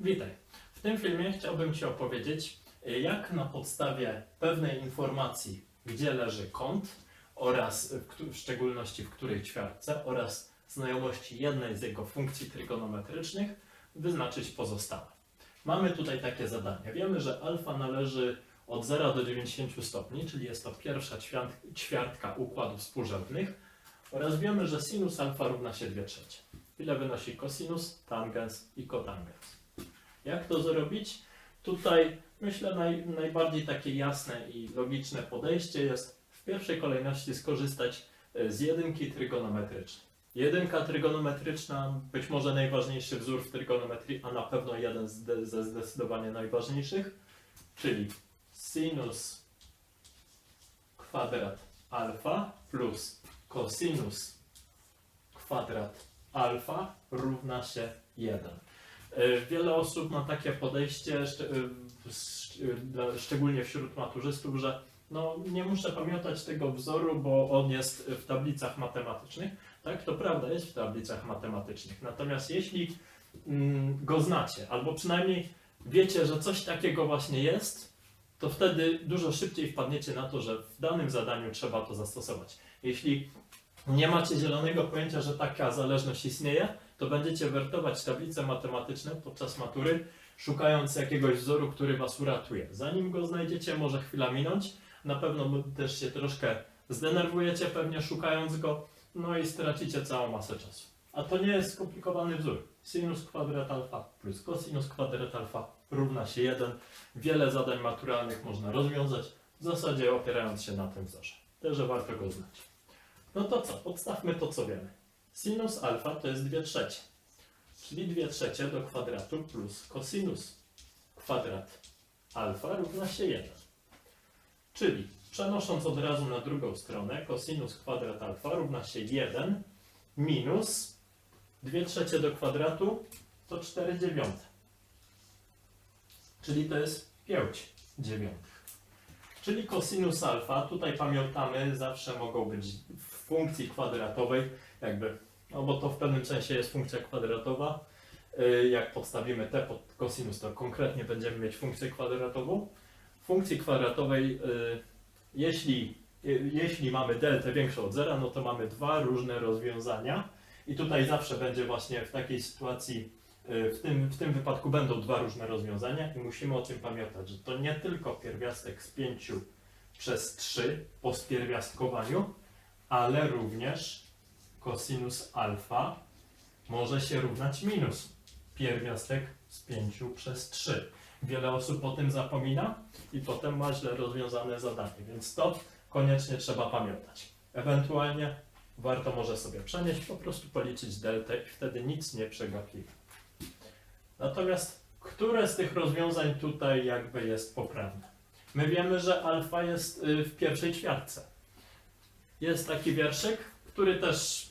Witaj. W tym filmie chciałbym Ci opowiedzieć, jak na podstawie pewnej informacji, gdzie leży kąt oraz w, w szczególności w której ćwiartce oraz znajomości jednej z jego funkcji trygonometrycznych, wyznaczyć pozostałe. Mamy tutaj takie zadanie. Wiemy, że alfa należy od 0 do 90 stopni, czyli jest to pierwsza ćwiart- ćwiartka układów współrzędnych oraz wiemy, że sinus alfa równa się 2 trzecie. Ile wynosi cosinus, tangens i kotangens. Jak to zrobić? Tutaj myślę naj, najbardziej takie jasne i logiczne podejście jest w pierwszej kolejności skorzystać e, z jedynki trygonometrycznej. Jedynka trygonometryczna, być może najważniejszy wzór w trygonometrii, a na pewno jeden z, ze zdecydowanie najważniejszych, czyli sinus kwadrat alfa plus cosinus kwadrat alfa równa się 1. E, Wiele osób ma takie podejście, e, e, szczególnie wśród maturzystów, że no, nie muszę pamiętać tego wzoru, bo on jest w tablicach matematycznych. Tak, to prawda, jest w tablicach matematycznych. Natomiast jeśli mm, go znacie, albo przynajmniej wiecie, że coś takiego właśnie jest, to wtedy dużo szybciej wpadniecie na to, że w danym zadaniu trzeba to zastosować. Jeśli nie macie zielonego pojęcia, że taka zależność istnieje, to będziecie wertować tablice matematyczne podczas matury, szukając jakiegoś wzoru, który Was uratuje. Zanim go znajdziecie, może chwila minąć. Na pewno też się troszkę zdenerwujecie, pewnie szukając go, no i stracicie całą masę czasu. A to nie jest skomplikowany wzór. Sinus kwadrat alfa plus cosinus kwadrat alfa równa się 1. Wiele zadań maturalnych można rozwiązać, w zasadzie opierając się na tym wzorze. Także warto go znać. No to co? Podstawmy to, co wiemy. Sinus alfa to jest 2 trzecie. Czyli 2 trzecie do kwadratu plus cosinus kwadrat alfa równa się 1. Czyli przenosząc od razu na drugą stronę, cosinus kwadrat alfa równa się 1 minus 2 trzecie do kwadratu to 4 dziewiąte. Czyli to jest 5 dziewiątych. Czyli cosinus alfa, tutaj pamiętamy, zawsze mogą być w funkcji kwadratowej, jakby, no bo to w pewnym sensie jest funkcja kwadratowa. Y, Jak podstawimy t pod cosinus, to konkretnie będziemy mieć funkcję kwadratową. W funkcji kwadratowej, y, jeśli, y, jeśli mamy deltę większą od zera, no to mamy dwa różne rozwiązania. I tutaj zawsze będzie właśnie w takiej sytuacji, w tym, w tym wypadku będą dwa różne rozwiązania i musimy o tym pamiętać, że to nie tylko pierwiastek z 5 przez 3 po spierwiastkowaniu, ale również cosinus alfa może się równać minus pierwiastek z 5 przez 3. Wiele osób o tym zapomina i potem ma źle rozwiązane zadanie, więc to koniecznie trzeba pamiętać. Ewentualnie warto może sobie przenieść, po prostu policzyć deltę i wtedy nic nie przegapimy. Natomiast które z tych rozwiązań tutaj jakby jest poprawne? My wiemy, że alfa jest y, w pierwszej ćwiartce. Jest taki wierszyk, który też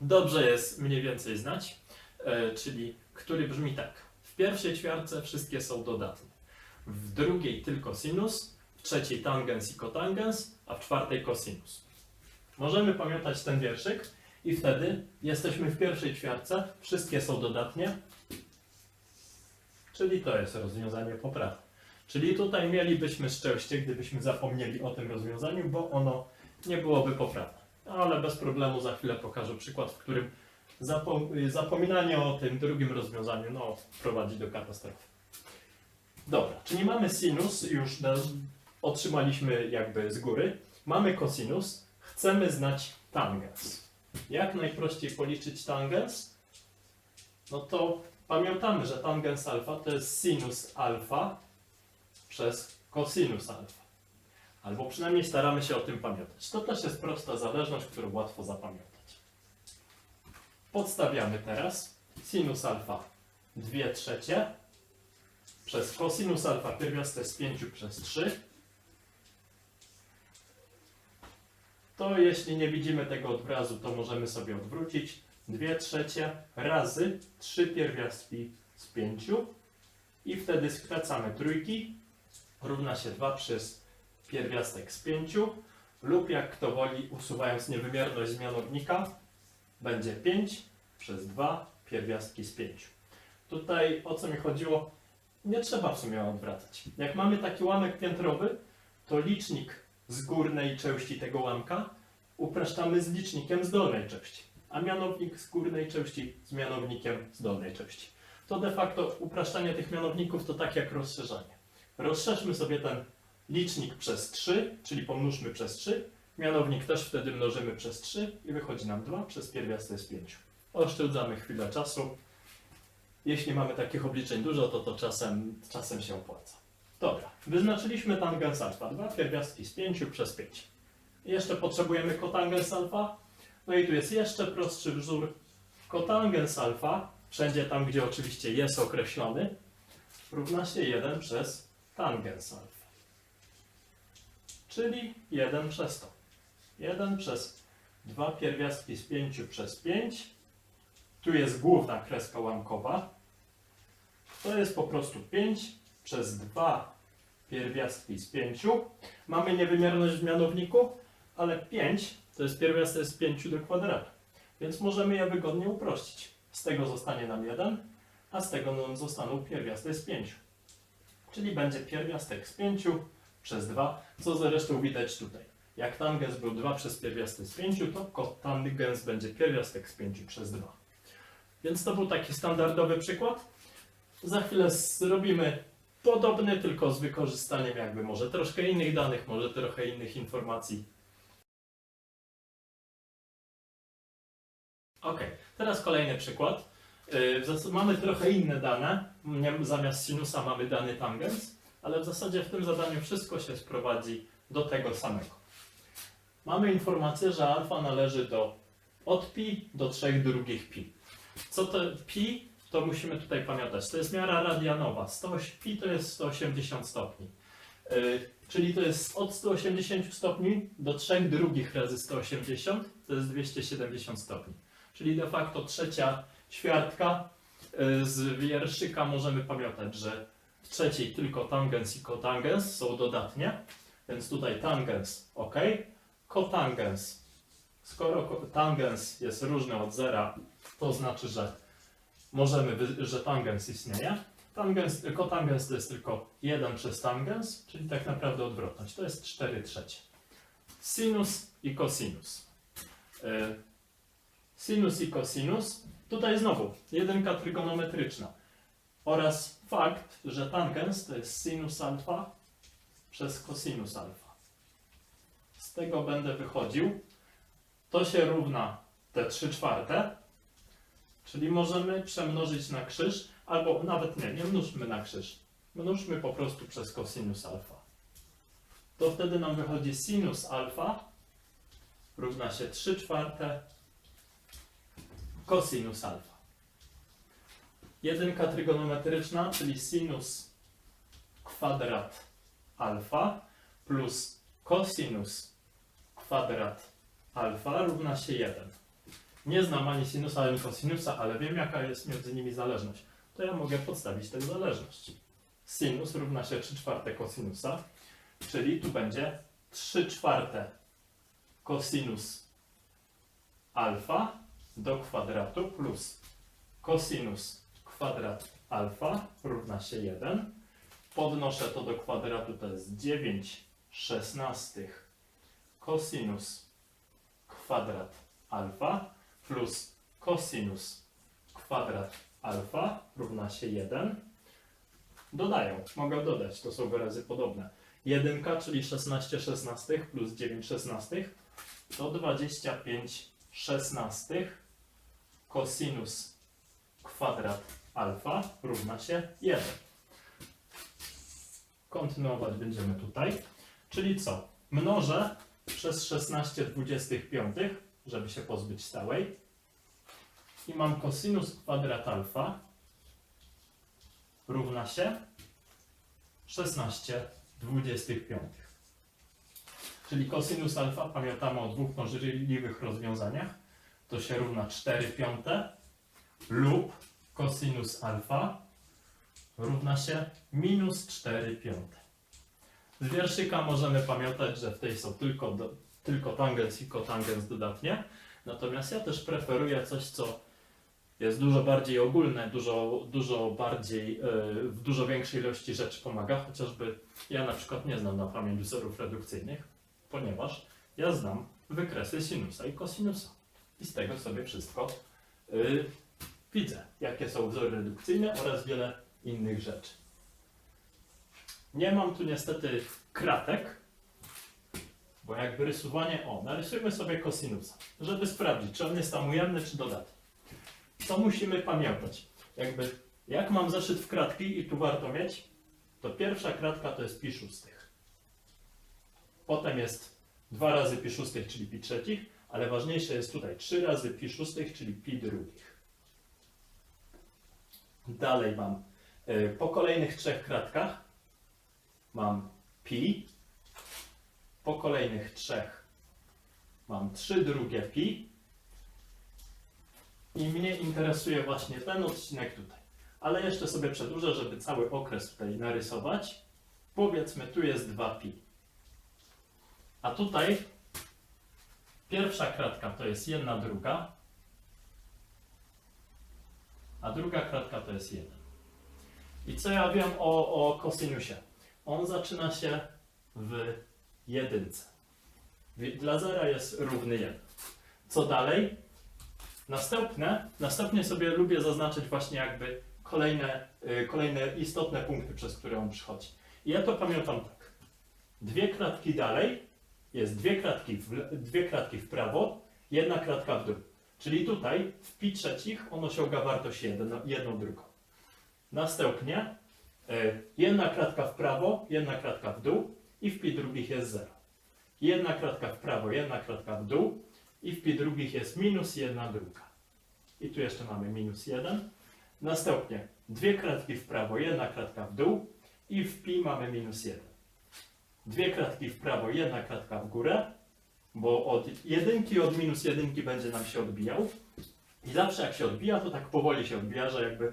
dobrze jest mniej więcej znać, e, czyli który brzmi tak. W pierwszej ćwiartce wszystkie są dodatne. W drugiej tylko sinus, w trzeciej tangens i kotangens, a w czwartej cosinus. Możemy pamiętać ten wierszyk i wtedy jesteśmy w pierwszej ćwiartce, wszystkie są dodatnie, czyli to jest rozwiązanie poprawne. Czyli tutaj mielibyśmy szczęście, gdybyśmy zapomnieli o tym rozwiązaniu, bo ono nie byłoby poprawne. Ale bez problemu za chwilę pokażę przykład, w którym zapo- zapominanie o tym drugim rozwiązaniu no, prowadzi do katastrofy. Dobra, czyli mamy sinus, już otrzymaliśmy jakby z góry. Mamy cosinus, chcemy znać tangens. Jak najprościej policzyć tangens? No to pamiętamy, że tangens alfa to jest sinus alfa przez cosinus alfa. Albo przynajmniej staramy się o tym pamiętać. To też jest prosta zależność, którą łatwo zapamiętać. Podstawiamy teraz sinus alfa 2 trzecie przez cosinus alfa pierwiastek z 5 przez 3. To jeśli nie widzimy tego obrazu, to możemy sobie odwrócić. 2 trzecie razy 3 pierwiastki z 5 i wtedy skracamy trójki równa się 2 przez pierwiastek z 5 lub jak kto woli usuwając niewymierność z mianownika będzie 5 przez 2 pierwiastki z 5. Tutaj o co mi chodziło, nie trzeba w sumie odwracać. Jak mamy taki łamek piętrowy, to licznik z górnej części tego łamka upraszczamy z licznikiem z dolnej części, a mianownik z górnej części z mianownikiem z dolnej części. To de facto upraszczanie tych mianowników to tak jak rozszerzanie. Rozszerzmy sobie ten licznik przez 3, czyli pomnóżmy przez 3, mianownik też wtedy mnożymy przez 3 i wychodzi nam 2 przez pierwiastek z 5. Oszczędzamy chwilę czasu. Jeśli mamy takich obliczeń dużo, to to czasem, czasem się opłaca. Dobra, wyznaczyliśmy tangens alfa, 2 pierwiastki z 5 przez 5. Jeszcze potrzebujemy kotangens alfa. No i tu jest jeszcze prostszy wzór. Kotangens alfa, wszędzie tam, gdzie oczywiście jest określony, równa się 1 przez tangens alfa. Czyli 1 przez to. 1 przez 2 pierwiastki z 5 przez 5. Tu jest główna kreska łamkowa. To jest po prostu 5 przez 2 pierwiastki z 5. Mamy niewymierność w mianowniku, ale 5 to jest pierwiastek z 5 do kwadratu. Więc możemy je wygodnie uprościć. Z tego zostanie nam 1, a z tego nam zostaną pierwiastek z 5. Czyli będzie pierwiastek z 5 przez 2, co zresztą widać tutaj. Jak tangens był 2 przez pierwiastek z 5, to kotangens będzie pierwiastek z 5 przez 2. Więc to był taki standardowy przykład. Za chwilę zrobimy podobny, tylko z wykorzystaniem jakby może troszkę innych danych, może trochę innych informacji. Ok, teraz kolejny przykład. Zas- Mamy trochę inne dane. Zamiast sinusa mamy dany tangens, ale w zasadzie w tym zadaniu wszystko się sprowadzi do tego samego. Mamy informację, że alfa należy do od pi do 3 drugich pi. Co to pi? To musimy tutaj pamiętać. To jest miara radianowa. 100, pi to jest 180 stopni. Yy, czyli to jest od 180 stopni do 3 drugich razy 180 to jest 270 stopni. Czyli de facto trzecia ćwiartka yy, z wierszyka możemy pamiętać, że w trzeciej tylko tangens i kotangens są dodatnie. Więc tutaj tangens ok, kotangens. Skoro ko- tangens jest różny od zera, to znaczy, że możemy, że tangens istnieje. Tangens, kotangens to jest tylko 1 przez tangens, czyli tak naprawdę odwrotność. To jest 4 trzecie. Sinus i cosinus. Y, Sinus i cosinus. Tutaj znowu jedynka trygonometryczna. Oraz fakt, że tangens to jest sinus alfa przez cosinus alfa. Z tego będę wychodził. To się równa te 3 czwarte, czyli możemy przemnożyć na krzyż, albo nawet nie, nie mnóżmy na krzyż. Mnóżmy po prostu przez cosinus alfa. To wtedy nam wychodzi sinus alfa równa się 3 czwarte cosinus alfa. Jedynka trygonometryczna, czyli sinus kwadrat alfa plus cosinus kwadrat alfa równa się 1. Nie znam ani sinusa, ani kosinusa, ale wiem jaka jest między nimi zależność. To ja mogę podstawić tę zależność. Sinus równa się 3 czwarte kosinusa, czyli tu będzie 3 czwarte cosinus alfa do kwadratu plus cosinus kwadrat alfa równa się 1. Podnoszę to do kwadratu, to jest 9 szesnastych cosinus kwadrat alfa plus cosinus kwadrat alfa równa się 1. Dodają, mogę dodać, to są wyrazy podobne. 1, czyli 16 szesnastych plus 9 szesnastych to 25 szesnastych cosinus kwadrat alfa równa się 1. Kontynuować będziemy tutaj. Czyli co? Mnożę przez 16 25, żeby się pozbyć stałej. I mam cosinus kwadrat alfa równa się 16 25. Czyli cosinus alfa, pamiętamy o dwóch możliwych rozwiązaniach, to się równa 4 piąte lub cosinus alfa równa się minus 4 piąte. Z wierszyka możemy pamiętać, że w tej są tylko, do, tylko tangens i kotangens dodatnie. Natomiast ja też preferuję coś, co jest dużo bardziej ogólne, dużo, dużo bardziej, yy, w dużo większej ilości rzeczy pomaga, chociażby ja na przykład nie znam na pamięć wzorów redukcyjnych, ponieważ ja znam wykresy sinusa i kosinusa. I z tego sobie wszystko yy, widzę, jakie są wzory redukcyjne oraz wiele innych rzeczy. Nie mam tu niestety kratek, bo jakby rysowanie, o, narysujmy sobie kosinusa, żeby sprawdzić, czy on jest tam ujemny, czy dodatni. Co musimy pamiętać? Jakby, jak mam zeszyt w kratki i tu warto mieć, to pierwsza kratka to jest pi szóstych. Potem jest 2 razy pi szóstych, czyli pi trzecich, ale ważniejsze jest tutaj 3 razy pi szóstych, czyli pi drugich. Dalej mam y, po kolejnych trzech kratkach mam pi, po kolejnych trzech mam 3 drugie pi i mnie interesuje właśnie ten odcinek tutaj. Ale jeszcze sobie przedłużę, żeby cały okres tutaj narysować. Powiedzmy, tu jest 2 pi. A tutaj pierwsza kratka to jest jedna druga, a druga kratka to jest 1. I co ja wiem o, o kosinusie? On zaczyna się w jedynce. Dla zera jest równy 1. Co dalej? Następne, następnie sobie lubię zaznaczyć właśnie jakby kolejne, y, kolejne istotne punkty, przez które on przychodzi. I ja to pamiętam tak. Dwie kratki dalej jest dwie kratki w, dwie kratki w prawo, jedna kratka w dół. Czyli tutaj w pi trzecich on osiąga wartość jedno, jedną drugą. Następnie y, jedna kratka w prawo, jedna kratka w dół i w pi drugich jest 0. Jedna kratka w prawo, jedna kratka w dół i w pi drugich jest minus jedna druga. I tu jeszcze mamy minus 1. Następnie dwie kratki w prawo, jedna kratka w dół i w pi mamy minus 1. Dwie kratki w prawo, jedna kratka w górę, bo od jedynki od minus jedynki będzie nam się odbijał. I zawsze jak się odbija, to tak powoli się odbija, że jakby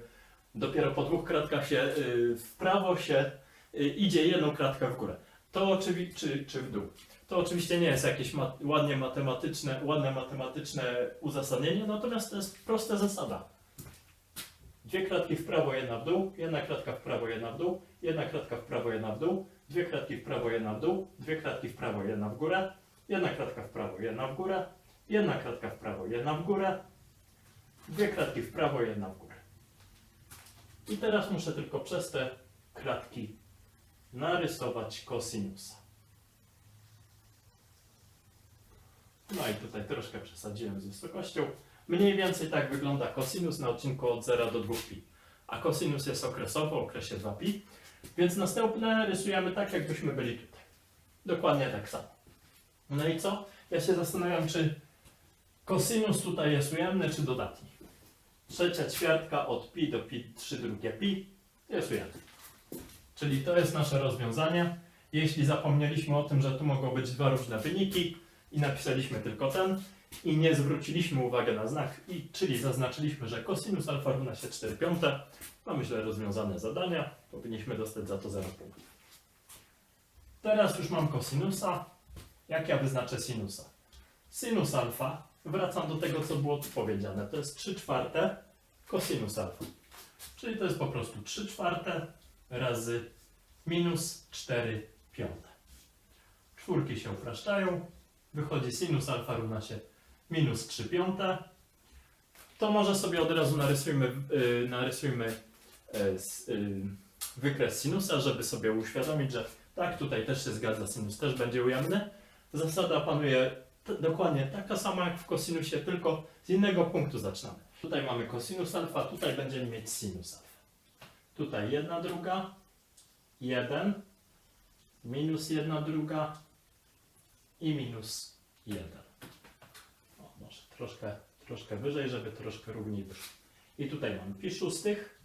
dopiero po dwóch kratkach się y, w prawo się y, idzie jedną kratkę w górę. To oczywiście, czy, czy w dół. To oczywiście nie jest jakieś ma ładnie matematyczne, ładne matematyczne uzasadnienie, natomiast to jest prosta zasada. Dwie kratki w prawo, jedna w dół, jedna kratka w prawo, jedna w dół, jedna kratka w prawo, jedna w dół, dwie kratki w prawo, jedna w dół, dwie kratki w prawo, jedna w górę, jedna kratka w prawo, jedna w górę, jedna kratka w prawo, jedna w górę, dwie kratki w prawo, jedna w górę. I teraz muszę tylko przez te kratki narysować kosinusa. No i tutaj troszkę przesadziłem z wysokością. Mniej więcej tak wygląda kosinus na odcinku od 0 do 2pi. A kosinus jest okresowo, w okresie 2pi. Więc następne rysujemy tak, jakbyśmy byli tutaj. Dokładnie tak samo. No i co? Ja się zastanawiam, czy kosinus tutaj jest ujemny, czy dodatni. Trzecia ćwiartka od pi do pi 3 drugie pi jest ujemny. Czyli to jest nasze rozwiązanie. Jeśli zapomnieliśmy o tym, że tu mogą być dwa różne wyniki i napisaliśmy tylko ten i nie zwróciliśmy uwagi na znak, i, czyli zaznaczyliśmy, że cosinus alfa równa się 4 piąte, mamy źle rozwiązane zadania, powinniśmy dostać za to 0 punktów. Teraz już mam kosinusa. Jak ja wyznaczę sinusa? Sinus alfa, wracam do tego, co było tu powiedziane, to jest 3 czwarte cosinus alfa. Czyli to jest po prostu 3 czwarte razy minus 4 piąte. Czwórki się upraszczają, wychodzi sinus alfa równa się minus 3 piąte. To może sobie od razu narysujmy, yy, narysujmy yy, yy, wykres sinusa, żeby sobie uświadomić, że tak, tutaj też się zgadza, sinus też będzie ujemny. Zasada panuje dokładnie taka sama jak w kosinusie, tylko z innego punktu zaczynamy. Tutaj mamy cosinus alfa, tutaj będziemy mieć sinus alfa. Tutaj jedna druga, jeden, minus jedna druga i minus jeden. O, może troszkę, troszkę wyżej, żeby troszkę równiej wyszło. I tutaj mam pi szóstych,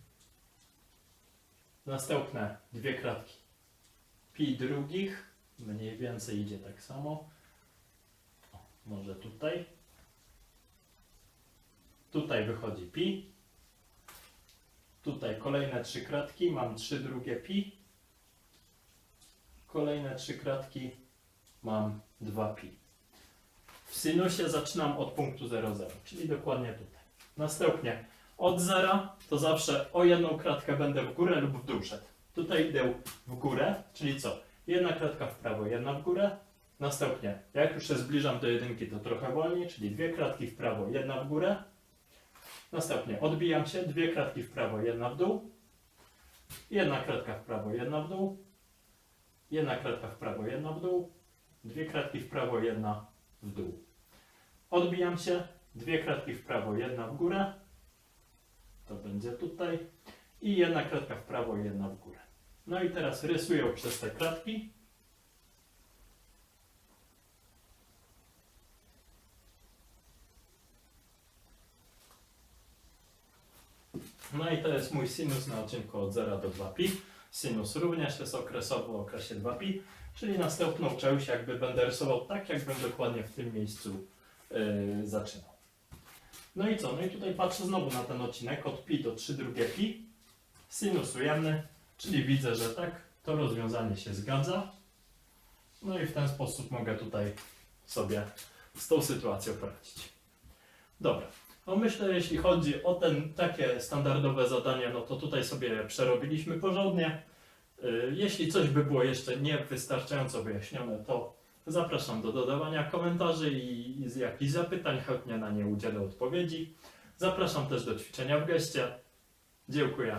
następne dwie kratki pi drugich, mniej więcej idzie tak samo. O, może tutaj. Tutaj wychodzi pi. Tutaj kolejne trzy kratki, mam trzy drugie pi. Kolejne trzy kratki, mam 2 pi. W sinusie zaczynam od punktu 0,0, czyli dokładnie tutaj. Następnie Od zera to zawsze o jedną kratkę będę w górę lub w dół szedł. Tutaj idę w górę, czyli co? Jedna kratka w prawo, jedna w górę. Następnie, jak już się zbliżam do jedynki, to trochę wolniej, czyli dwie kratki w prawo, jedna w górę. Następnie odbijam się, dwie kratki w prawo, jedna w dół. Jedna kratka w prawo, jedna w dół. Jedna kratka w prawo, jedna w dół. Dwie kratki w prawo, jedna w dół. Odbijam się, dwie kratki w prawo, jedna w górę. To będzie tutaj. I jedna kratka w prawo, jedna w górę. No i teraz rysuję przez te kratki. No i to jest mój sinus na odcinku od 0 do 2pi. Sinus również jest okresowy w okresie 2pi, czyli następną część jakby będę rysował tak, jakbym dokładnie w tym miejscu yy, zaczynał. No i co? No i tutaj patrzę znowu na ten odcinek od pi do 3 drugie pi. Sinus ujemny, czyli widzę, że tak, to rozwiązanie się zgadza. No i w ten sposób mogę tutaj sobie z tą sytuacją poradzić. Dobra. No myślę, jeśli chodzi o ten takie standardowe zadania, no to tutaj sobie przerobiliśmy porządnie. Y, Jeśli coś by było jeszcze niewystarczająco wyjaśnione, to zapraszam do dodawania komentarzy i jakichś zapytań, chętnie na nie udzielę odpowiedzi. Zapraszam też do ćwiczenia w geście. Dziękuję.